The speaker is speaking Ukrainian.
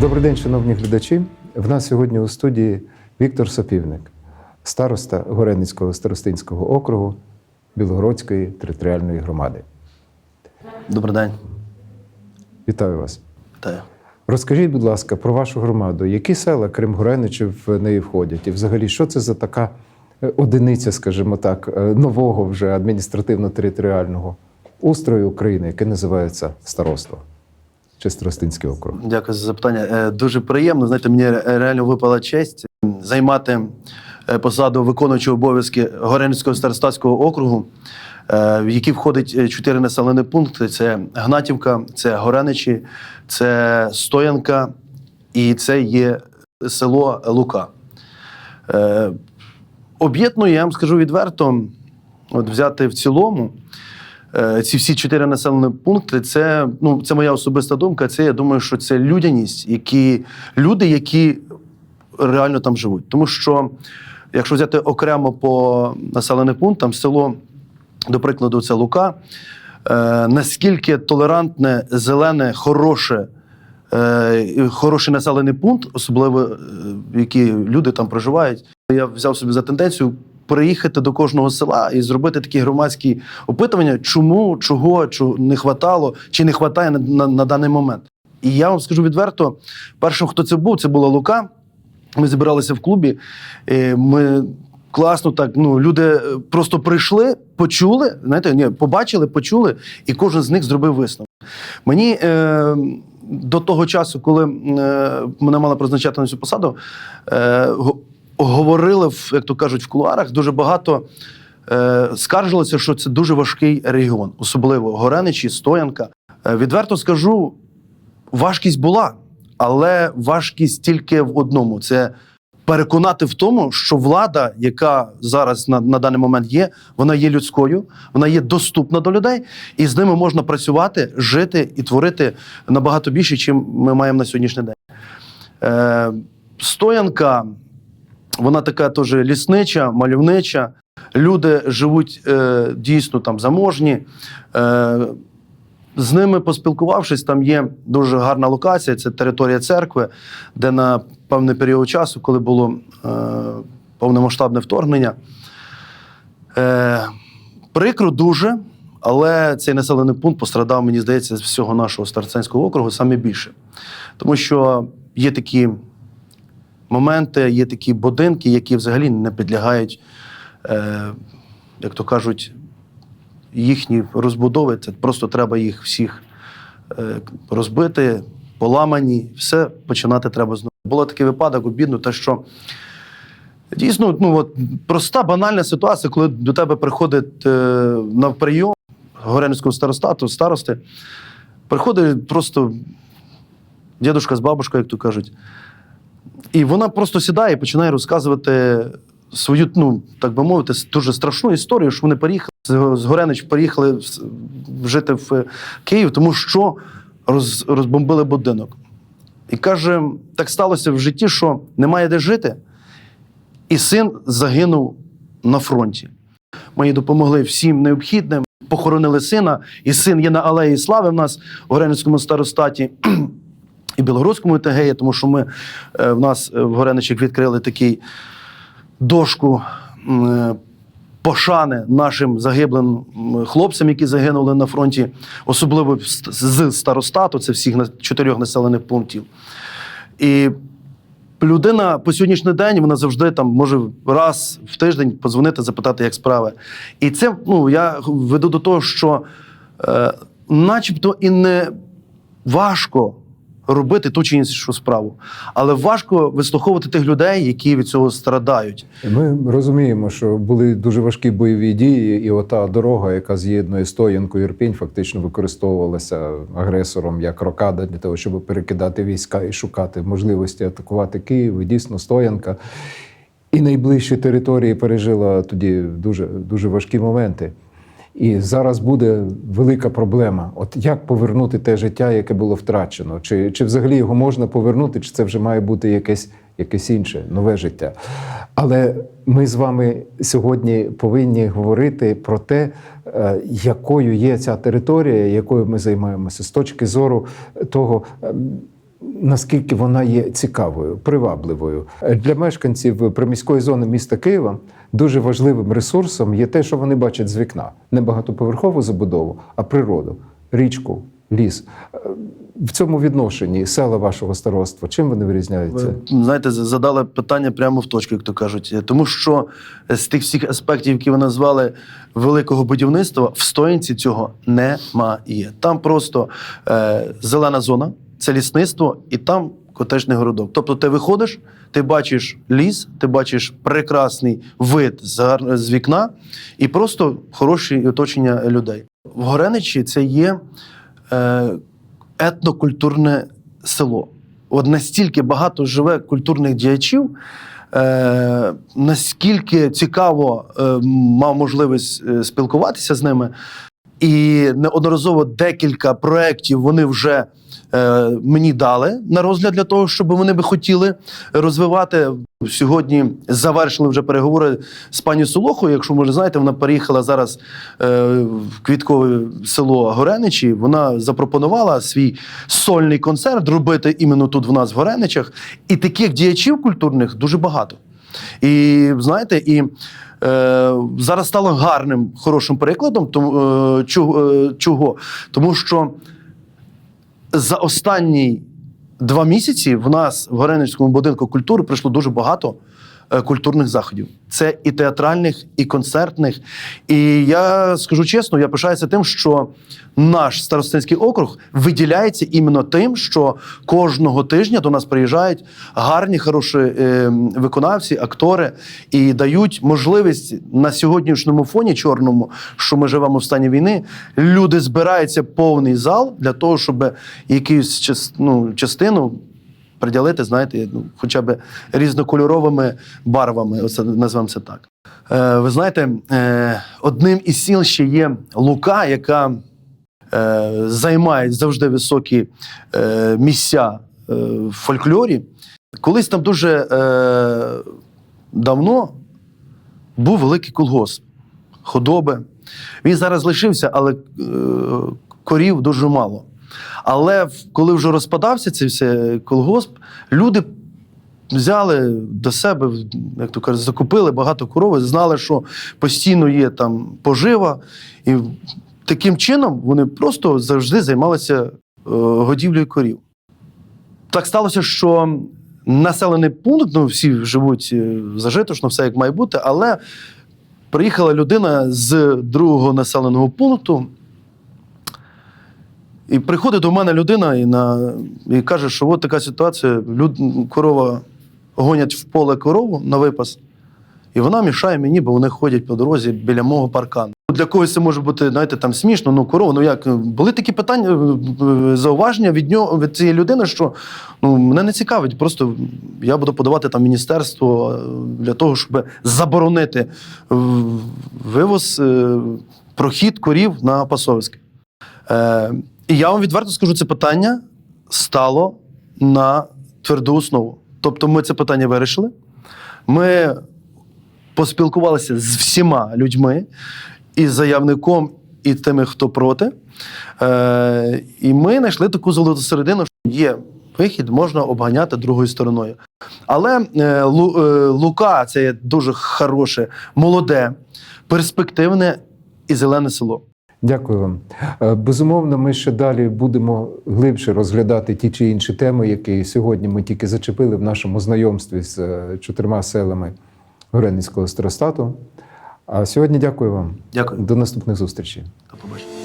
Добрий день, шановні глядачі. В нас сьогодні у студії Віктор Сапівник, староста Гореницького старостинського округу Білогородської територіальної громади. Добрий день. Вітаю вас. Вітаю. Розкажіть, будь ласка, про вашу громаду. Які села, крім Гореничів, в неї входять? І взагалі, що це за така е, одиниця, скажімо так, е, нового вже адміністративно-територіального устрою України, яке називається староство чи Старостинський округ? Дякую за запитання. Е, Дуже приємно. Знаєте, мені реально випала честь займати е, посаду виконуючого обов'язки Горенського старостатського округу, е, в який входить чотири населені пункти: це Гнатівка, це Гореничі, це Стоянка і це є село Лука. Об'єднує, я вам скажу відверто, от взяти в цілому. Е, Ці всі чотири населені пункти, це ну це моя особиста думка. Це я думаю, що це людяність, які люди, які реально там живуть. Тому що, якщо взяти окремо по населеним пунктам, село, до прикладу, це Лука, е, наскільки толерантне, зелене, хороше. е, Хороший населений пункт, особливо е, які люди там проживають. Я взяв собі за тенденцію приїхати до кожного села і зробити такі громадські опитування, чому, чого, чого не хватало, чи не хватає на, на, на даний момент. І я вам скажу відверто: першим, хто це був, це була Лука. Ми зібралися в клубі. е, Ми класно так. Ну, люди е, просто прийшли, почули, знаєте, ні, побачили, почули, і кожен з них зробив висновок. Мені е, до того часу, коли е, мене мали призначати на цю посаду, е, говорили, як то кажуть, в кулуарах дуже багато. Е, скаржилося, що це дуже важкий регіон, особливо Гореничі, Стоянка. Е, відверто скажу, важкість була, але важкість тільки в одному: це переконати в тому, що влада, яка зараз на, на даний момент є, вона є людською, вона є доступна до людей, і з ними можна працювати, жити і творити набагато більше, чим ми маємо на сьогоднішній день. Е, стоянка, вона така теж ліснича, мальовнича. Люди живуть е, дійсно там заможні. Е, з ними поспілкувавшись, там є дуже гарна локація. Це територія церкви, де на певний період часу, коли було е, повномасштабне вторгнення. Е, прикро дуже, але цей населений пункт пострадав, мені здається, з всього нашого Старценського округу саме більше. Тому що є такі моменти, є такі будинки, які взагалі не підлягають, е, як то кажуть, їхні розбудови. Це просто треба їх всіх е, розбити, поламані, все починати треба знову. Було такий випадок, обідно, те, що дійсно ну, от, проста, банальна ситуація, коли до тебе приходить е, на прийом Горенського старостату, старости, приходить просто дідушка з бабушкою, як то кажуть. І вона просто сідає і починає розказувати свою, ну так би мовити, дуже страшну історію, що вони переїхали з Горенич, переїхали жити в Київ, тому що роз, розбомбили будинок. І каже: так сталося в житті, що немає де жити, і син загинув на фронті. Їй допомогли всім необхідним, похоронили сина, і син є на Алеї Слави в нас у Горенському старостаті і Білогородському ТГ, тому що ми е, в нас е, в Гореничах відкрили такий дошку е, пошани нашим загиблим хлопцям, які загинули на фронті, особливо з- старостату, це всіх чотирьох населених пунктів. І людина по сьогоднішній день вона завжди там може раз в тиждень подзвонити, запитати, як справи. І це ну, я веду до того, що е, начебто і не важко робити ту чи іншу справу, але важко вислуховувати тих людей, які від цього страдають. Ми розуміємо, що були дуже важкі бойові дії, і ота дорога, яка з'єднує Стоянку Ірпінь, фактично використовувалася агресором як рокада для того, щоб перекидати війська і шукати можливості атакувати Київ. І дійсно, Стоянка і найближчі території пережила тоді дуже, дуже важкі моменти. І зараз буде велика проблема. От як повернути те життя, яке було втрачено? Чи, чи взагалі його можна повернути, чи це вже має бути якесь, якесь інше, нове життя? Але ми з вами сьогодні повинні говорити про те, е, якою є ця територія, якою ми займаємося, з точки зору того. Наскільки вона є цікавою, привабливою. Для мешканців приміської зони міста Києва дуже важливим ресурсом є те, що вони бачать з вікна. Не багатоповерхову забудову, а природу, річку, ліс. Е, В цьому відношенні села вашого староства, чим вони вирізняються? Ви знаєте, задали питання прямо в точку, як то кажуть. Тому що з тих всіх аспектів, які ви назвали великого будівництва, в стоянці цього немає. Там просто е, зелена зона, це лісництво, і там котежний городок. Тобто ти виходиш, ти бачиш ліс, ти бачиш прекрасний вид з, вікна і просто хороші оточення людей. В Гореничі це є. Е, етнокультурне село. От настільки багато живе культурних діячів, е, наскільки цікаво е, мав можливість е, спілкуватися з ними. І неодноразово декілька проєктів вони вже е, мені дали на розгляд для того, щоб вони би хотіли розвивати. Сьогодні завершили вже переговори з пані Солохою. Якщо може знаєте, вона переїхала зараз е, в квіткове село Гореничі. Вона запропонувала свій сольний концерт робити іменно тут в нас в Гореничах. І таких діячів культурних дуже багато. І знаєте, і зараз стало гарним, хорошим прикладом, тому, е, чого, е. Тому що за останні два місяці в нас в Горенівському будинку культури прийшло дуже багато е, культурних заходів. Це і театральних, і концертних. І я скажу чесно, я пишаюся тим, що наш старостинський округ виділяється іменно тим, що кожного тижня до нас приїжджають гарні, хороші е, виконавці, актори і дають можливість на сьогоднішньому фоні чорному, що ми живемо в стані війни. Люди збираються повний зал для того, щоб якусь ну, частину приділити, знаєте, ну, хоча б різнокольоровими барвами. Оце назвемо це так. Е, ви знаєте, е, одним із сіл ще є Лука, яка е, займає завжди високі е, місця е, в фольклорі. Колись там дуже е, давно був великий колгосп худоби. Він зараз лишився, але е, корів дуже мало. Але коли вже розпадався цей все колгосп, люди взяли до себе, як то кажуть, закупили багато корови, знали, що постійно є там пожива. І таким чином вони просто завжди займалися е, годівлею корів. Так сталося, що населений пункт, ну всі живуть е, зажиточно, все як має бути, але приїхала людина з другого населеного пункту. І приходить до мене людина і, на, і каже, що от така ситуація: люд, корова гонять в поле корову на випас, і вона мішає мені, бо вони ходять по дорозі біля мого паркану. Для когось це може бути, знаєте, там смішно, ну корова, ну як були такі питання, е, зауваження від нього від цієї людини, що ну мене не цікавить. Просто я буду подавати там міністерство е, для того, щоб заборонити е, вивоз, е, прохід корів на Пасовське. І я вам відверто скажу, це питання стало на тверду основу. Тобто ми це питання вирішили. Ми поспілкувалися з всіма людьми, і з заявником, і тими, хто проти. Е, і ми знайшли таку золоту середину, що є вихід, можна обганяти другою стороною. Але е, Лу, е, Лука це є дуже хороше, молоде, перспективне і зелене село. Дякую вам. Е, Безумовно, ми ще далі будемо глибше розглядати ті чи інші теми, які сьогодні ми тільки зачепили в нашому знайомстві з е, чотирма селами Горенницького старостату. А сьогодні дякую вам. Дякую. До наступних зустрічей. До побачення.